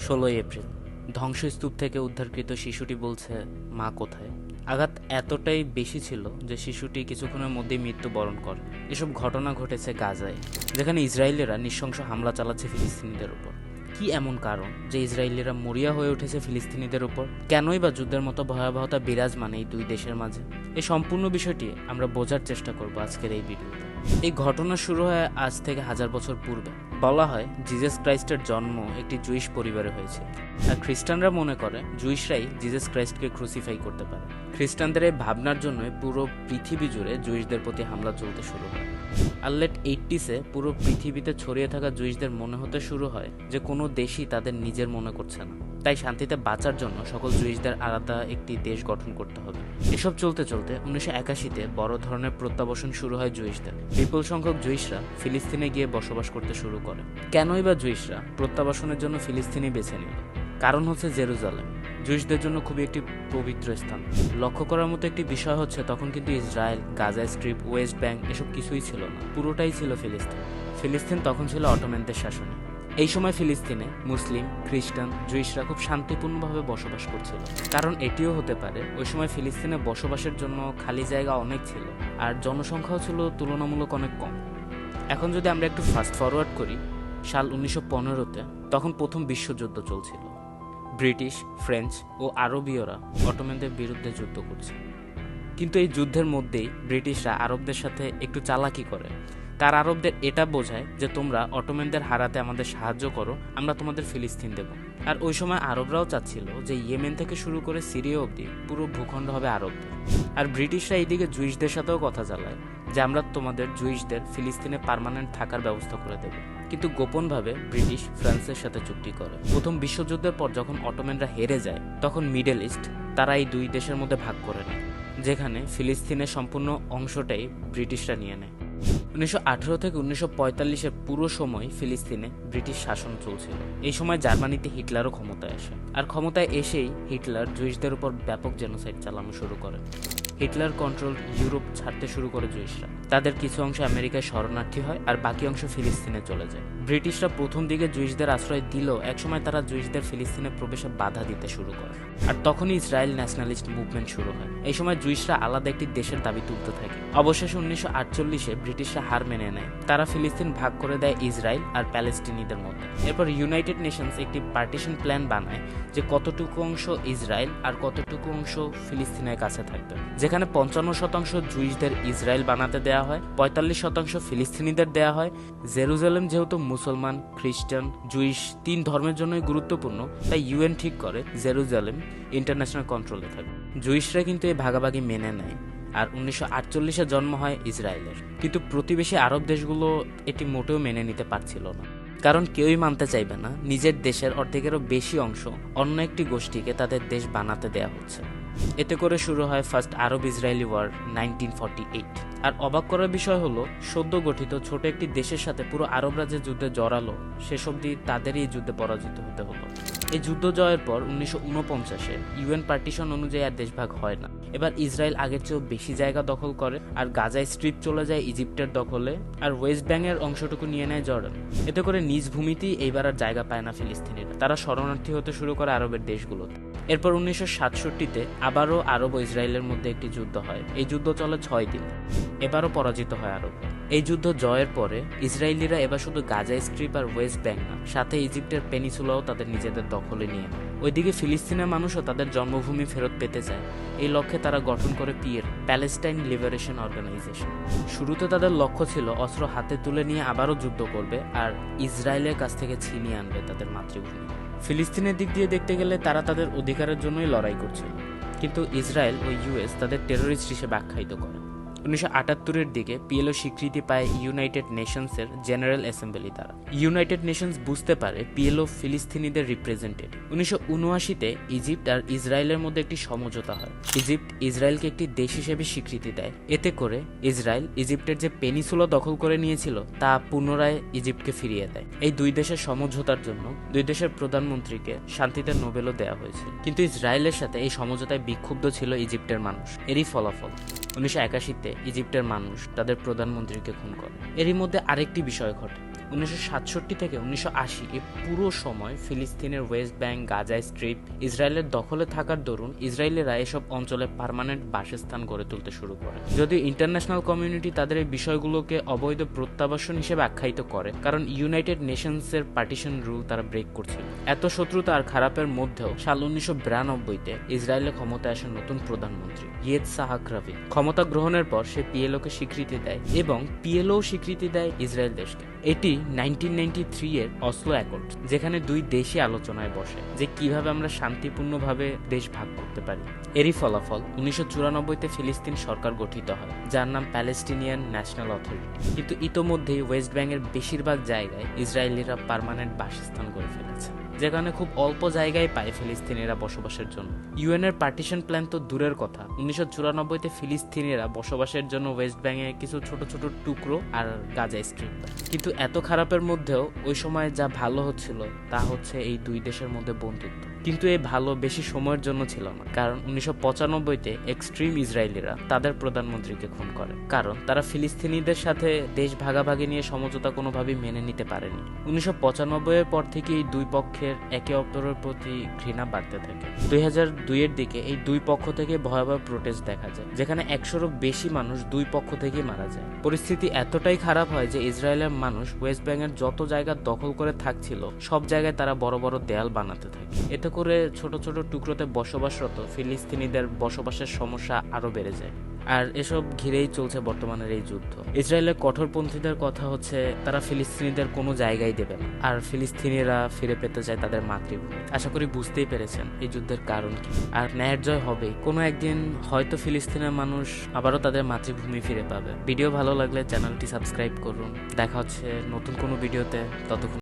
ষোলোই এপ্রিল। ধ্বংসস্তূপ থেকে উদ্ধারকৃত শিশুটি বলছে, মা কোথায়? আঘাত এতটাই বেশি ছিল যে শিশুটি কিছুক্ষণের মধ্যেই মৃত্যুবরণ করে। এসব ঘটনা ঘটেছে গাজায়, যেখানে ইসরায়েলিরা নৃশংস হামলা চালাচ্ছে ফিলিস্তিনিদের উপর। কি এমন কারণ যে ইসরায়েলিরা মরিয়া হয়ে উঠেছে ফিলিস্তিনিদের উপর? কেনই বা যুদ্ধের মতো ভয়াবহতা বিরাজমান এই দুই দেশের মাঝে? এই সম্পূর্ণ বিষয়টি আমরা বোঝার চেষ্টা করব আজকের এই ভিডিওতে। এই ঘটনা শুরু হয় আজ থেকে হাজার বছর পূর্বে। বলা হয় জিজাস ক্রাইস্টের জন্ম একটি জুইশ পরিবারে হয়েছে। আর খ্রিস্টানরা মনে করে জুইশরাই জিজাস ক্রাইস্টকে ক্রুসিফাই করতে পারে। খ্রিস্টানদের এই ভাবনার জন্য পুরো পৃথিবী জুড়ে জুইশদের প্রতি হামলা চলতে শুরু হয়। আর লেট এইটিসে পুরো পৃথিবীতে ছড়িয়ে থাকা জুইশদের মনে হতে শুরু হয় যে কোনো দেশই তাদের নিজের মনে করছে না। তাই শান্তিতে বাঁচার জন্য সকল জুইশদের আলাদা একটি দেশ গঠন করতে হবে। এসব চলতে চলতে উনিশশো একাশিতে বড় ধরনের প্রত্যাবর্ষণ শুরু হয় জুইশদের। বিপুল সংখ্যক জুইশরা ফিলিস্তিনে গিয়ে বসবাস করতে শুরু করে। কেনই বা জুইশরা প্রত্যাবাসনের জন্য ফিলিস্তিনি বেছে নিল? কারণ হচ্ছে জেরুজালেম। জুইশদের জন্য খুবই একটি পবিত্র স্থান। লক্ষ্য করার মতো একটি বিষয় হচ্ছে তখন কিন্তু Israel, Gaza strip, West Bank এসব কিছুই ছিল না। পুরোটাই ছিল ফিলিস্তিন। ফিলিস্তিন তখন ছিল অটোম্যানদের শাসনে। এই সময় ফিলিস্তিনে মুসলিম, খ্রিস্টান, জুইশরা খুব শান্তিপূর্ণভাবে বসবাস করছিল। কারণ এটিও হতে পারে, ওই সময় ফিলিস্তিনে বসবাসের জন্য খালি জায়গা অনেক ছিল, আর জনসংখ্যাও ছিল তুলনামূলক অনেক কম। এখন যদি আমরা একটু ফাস্ট ফরওয়ার্ড করি, সাল উনিশশো পনেরোতে তখন প্রথম বিশ্বযুদ্ধ চলছিল। ব্রিটিশ, ফ্রেঞ্চ ও আরবীয়রা অটোম্যানদের বিরুদ্ধে যুদ্ধ করছে। কিন্তু এই যুদ্ধের মধ্যেই ব্রিটিশরা আরবদের সাথে একটু চালাকি করে। তার আরবদের এটা বোঝায় যে তোমরা অটোম্যানদের হারাতে আমাদের সাহায্য করো, আমরা তোমাদের ফিলিস্তিন দেব। আর ওই সময় আরবরাও চাচ্ছিল যে ইয়েমেন থেকে শুরু করে সিরিয়া অবধি পুরো ভূখণ্ড হবে আরবদের আর ব্রিটিশরা এইদিকে জুইশদের সাথেও কথা চালায় যে আমরা তোমাদের জুইশদের ফিলিস্তিনে পার্মানেন্ট থাকার ব্যবস্থা করে দেব। কিন্তু গোপনভাবে ব্রিটিশ ফ্রান্সের সাথে চুক্তি করে। প্রথম বিশ্বযুদ্ধের পর যখন অটোম্যানরা হেরে যায়, তখন মিডল ইস্ট তারা এই দুই দেশের মধ্যে ভাগ করে নেয়, যেখানে ফিলিস্তিনের সম্পূর্ণ অংশটাই ব্রিটিশরা নিয়ে নেয়। উনিশশো আঠারো থেকে উনিশশো পঁয়তাল্লিশের পুরো সময় ফিলিস্তিনে ব্রিটিশ শাসন চলছিল। এই সময় জার্মানিতে হিটলারও ক্ষমতায় আসে। আর ক্ষমতায় এসেই হিটলার জুইশদের উপর ব্যাপক জেনোসাইড চালানো শুরু করে। হিটলার কন্ট্রোল ইউরোপ ছাড়তে শুরু করে জুইশরা। তাদের কিছু অংশ আমেরিকায় শরণার্থী হয় আর বাকি অংশ ফিলিস্তিনে চলে যায়। ব্রিটিশরা প্রথম দিকে জুইশদের আশ্রয় দিলেও একসময় তারা জুইশদের ফিলিস্তিনে প্রবেশে বাধা দিতে শুরু করে। আর তখনই ইসরায়েল ন্যাশনালিস্ট মুভমেন্ট শুরু হয়। এই সময় জুইশরা আলাদা একটি দেশের দাবি তুলতে থাকে। অবশেষে উনিশশো আটচল্লিশে ব্রিটিশরা হার মেনে নেয়। তারা ফিলিস্তিন ভাগ করে দেয় ইসরায়েল আর প্যালেস্টিনিদের মধ্যে। এরপর ইউনাইটেড নেশনস একটি পার্টিশন প্ল্যান বানায় যে কতটুকু অংশ ইসরায়েল আর কতটুকু অংশ ফিলিস্তিনের কাছে থাকবে। যেখানে পঞ্চান্ন শতাংশ জুইশদের ইসরায়েল বানাতে দেওয়া হয়, পঁয়তাল্লিশ শতাংশ ফিলিস্তিনিদের দেওয়া হয়। জেরুজালেম যেহেতু মুসলমান, খ্রিস্টান, জুইশ তিন ধর্মের জন্যই গুরুত্বপূর্ণ, তাই ইউএন ঠিক করে জেরুজালেম ইন্টারন্যাশনাল কন্ট্রোলে থাকে। জুইশরা কিন্তু এই ভাগাভাগি মেনে নেয়, আর উনিশশো জন্ম হয় ইসরায়েলের। কিন্তু প্রতিবেশী আরব দেশগুলো এটি মোটেও মেনে নিতে পারছিল না। কারণ কেউই মানতে চাইবে না, নিজের দেশের অর্ধেকেরও বেশি অংশ অন্য একটি গোষ্ঠীকে তাদের দেশ বানাতে দেয়া হচ্ছে। এতে করে শুরু হয় first Arab Israeli war nineteen আর অবাক করার বিষয় হলো, সদ্য গঠিত ছোট একটি দেশের সাথে পুরো আরবরা যে যুদ্ধে জড়ালো, শেষ অবধি তাদেরই এই যুদ্ধে পরাজিত হতে হলো। এই যুদ্ধ জয়ের পর উনিশশো উনপঞ্চাশে ইউএন পার্টিশন অনুযায়ী আর দেশভাগ হয় না। এবার ইসরায়েল আগের চেয়েও বেশি জায়গা দখল করে, আর গাজায় স্ট্রিপ চলে যায় ইজিপ্টের দখলে, আর ওয়েস্ট ব্যাংকের অংশটুকু নিয়ে নেয় জর্ডান। এতে করে নিজ ভূমিতেই এইবার আর জায়গা পায় না ফিলিস্তিনিরা। তারা শরণার্থী হতে শুরু করে আরবের দেশগুলোতে। এরপর উনিশশো সাতষট্টিতে আবারও আরব ও ইসরায়েলের মধ্যে একটি যুদ্ধ হয়। এই যুদ্ধ চলে ছয় দিন। এবারও পরাজিত হয় আরব। এই যুদ্ধ জয়ের পরে ইসরায়েলিরা এবার শুধু গাজা স্ট্রিপ আর ওয়েস্ট ব্যাংক না, সাথে ইজিপ্টের পেনিসুলাও তাদের নিজেদের দখলে নিয়ে নেয়। ওইদিকে ফিলিস্তিনের মানুষও তাদের জন্মভূমি ফেরত পেতে চায়। এই লক্ষ্যে তারা গঠন করে পিয়ের প্যালেস্টাইন লিবারেশন অর্গানাইজেশন। শুরুতে তাদের লক্ষ্য ছিল অস্ত্র হাতে তুলে নিয়ে আবারও যুদ্ধ করবে আর ইসরায়েলের কাছ থেকে ছিনিয়ে আনবে তাদের মাতৃভূমি। ফিলিস্তিনের দিক দিয়ে দেখতে গেলে তারা তাদের অধিকারের জন্যই লড়াই করছে কিন্তু ইসরায়েল ও ইউএস তাদের টেরোরিস্ট হিসেবে আখ্যায়িত করে। উনিশশো দিকে পিএলও স্বীকৃতি পায় ইউনাইটেড নেশনসের জেনারেল অ্যাসেম্বলি দ্বারা। ইউনাইটেড নেশনস বুঝতে পারে পিএলও ফিলিস্তিনিদের রিপ্রেজেন্টেটিভ। উনিশশো উনআশিতে ইজিপ্ট আর ইসরায়েলের মধ্যে একটি সমঝোতা হয়। ইজিপ্ট ইসরায়েলকে একটি দেশ হিসেবে স্বীকৃতি দেয়। এতে করে ইসরায়েল ইজিপ্টের যে পেনিসুলা দখল করে নিয়েছিল, তা পুনরায় ইজিপ্টকে ফিরিয়ে দেয়। এই দুই দেশের সমঝোতার জন্য দুই দেশের প্রধানমন্ত্রীকে শান্তিতে নোবেলও দেওয়া হয়েছিল। কিন্তু ইসরায়েলের সাথে এই সমঝোতায় বিক্ষুব্ধ ছিল ইজিপ্টের মানুষ। এরই ফলাফল। উনিশশো একাশিতে ইজিপ্টের মানুষ তাদের প্রধানমন্ত্রীকে খুন করে। এরই মধ্যে আরেকটি বিষয় ঘটে। উনিশশো সাতষট্টি থেকে উনিশশো এই পুরো সময় ফিলিস্তিনের ওয়েস্ট ব্যাংক গাজা স্ট্রিপ ইসরায়েলের দখলে থাকার দরুন ইসরায়েলিরা এসব অঞ্চলে পারমানেন্ট বাসস্থান গড়ে তুলতে শুরু করে। যদিও ইন্টারন্যাশনাল কমিউনিটি তাদের এই বিষয়গুলোকে অবৈধ প্রত্যাবাসন হিসেবে আখ্যায়িত করে, কারণ ইউনাইটেড নেশনসের পার্টিশন রুল তারা ব্রেক করছিল। এত শত্রুতা আর খারাপের মধ্যেও সাল উনিশশো বিরানব্বইতে ইসরায়েলের ক্ষমতায় আসেন নতুন প্রধানমন্ত্রী ইয়েদ সাহাক রাভি ক্ষমতা গ্রহণের পর সে পিএলওকে স্বীকৃতি দেয় এবং পিএলও স্বীকৃতি দেয় ইসরায়েল দেশকে। এটি নাইনটিন নাইনটি থ্রি এর অসলো অ্যাকর্ড যেখানে দুই দেশই আলোচনায় বসে যে কীভাবে আমরা শান্তিপূর্ণভাবে দেশ ভাগ করতে পারি। এরই ফলাফল উনিশশো চুরানব্বইতে ফিলিস্তিন সরকার গঠিত হয়, যার নাম প্যালেস্টিনিয়ান ন্যাশনাল অথরিটি কিন্তু ইতোমধ্যেই ওয়েস্ট ব্যাংকের বেশিরভাগ জায়গায় ইসরায়েলিরা পারমানেন্ট বাসস্থান করে ফেলেছে। যেখানে খুব অল্প জায়গায় পায় ফিলিস্তিনিরা বসবাসের জন্য। ইউএনের পার্টিশন প্ল্যান তো দূরের কথা। উনিশশো চুরানব্বইতে ফিলিস্তিনিরা বসবাসের জন্য ওয়েস্ট ব্যাংকে কিছু ছোট ছোট টুকরো আর গাজা স্ট্রিপ কিন্তু এত খারাপের মধ্যেও ওই সময় যা ভালো হচ্ছিল, তা হচ্ছে এই দুই দেশের মধ্যে বন্ধুত্ব। কিন্তু এই ভালো বেশি সময়ের জন্য ছিল না, কারণ উনিশশো পঁচানব্বইতে এক্সট্রিম ইসরায়েলিরা তাদের প্রধানমন্ত্রীকে খুন করে, কারণ তারা ফিলিস্তিনিদের সাথে দেশ ভাগাভাগি নিয়ে সমঝোতা কোনোভাবেই মেনে নিতে পারেনি। উনিশশো পঁচানব্বইয়ের পর থেকে এই দুই পক্ষের একে অপরের প্রতি ঘৃণা বাড়তে থাকে। দুই হাজার দুইয়ের দিকে এই দুই পক্ষ থেকে ভয়াবহ প্রোটেস্ট দেখা যায়, যেখানে একশোরও বেশি মানুষ দুই পক্ষ থেকেই মারা যায়। পরিস্থিতি এতটাই খারাপ হয় যে ইসরায়েলের মানুষ ওয়েস্ট ব্যাংকের যত জায়গা দখল করে থাকছিল, সব জায়গায় তারা বড় বড় দেয়াল বানাতে থাকে। এতে করে ছোট ছোট টুকরোতে বসবাসরত ফিলিস্তিনিদের বসবাসের সমস্যা আরও বেড়ে যায়। আর এসব ঘিরেই চলছে বর্তমানের এই যুদ্ধ। ইসরায়েলের কঠোরপন্থীদের কথা হচ্ছে, তারা ফিলিস্তিনিদের কোনো জায়গায় দেবে না। আর ফিলিস্তিনিরা ফিরে পেতে চায় তাদের মাতৃভূমি। আশা করি বুঝতেই পেরেছেন এই যুদ্ধের কারণ কি। আর ন্যায়ের জয় হবেই। কোনো একদিন হয়তো ফিলিস্তিনের মানুষ আবারও তাদের মাতৃভূমি ফিরে পাবে। ভিডিও ভালো লাগলে চ্যানেলটি সাবস্ক্রাইব করুন। দেখা হচ্ছে নতুন কোনো ভিডিওতে। ততক্ষণ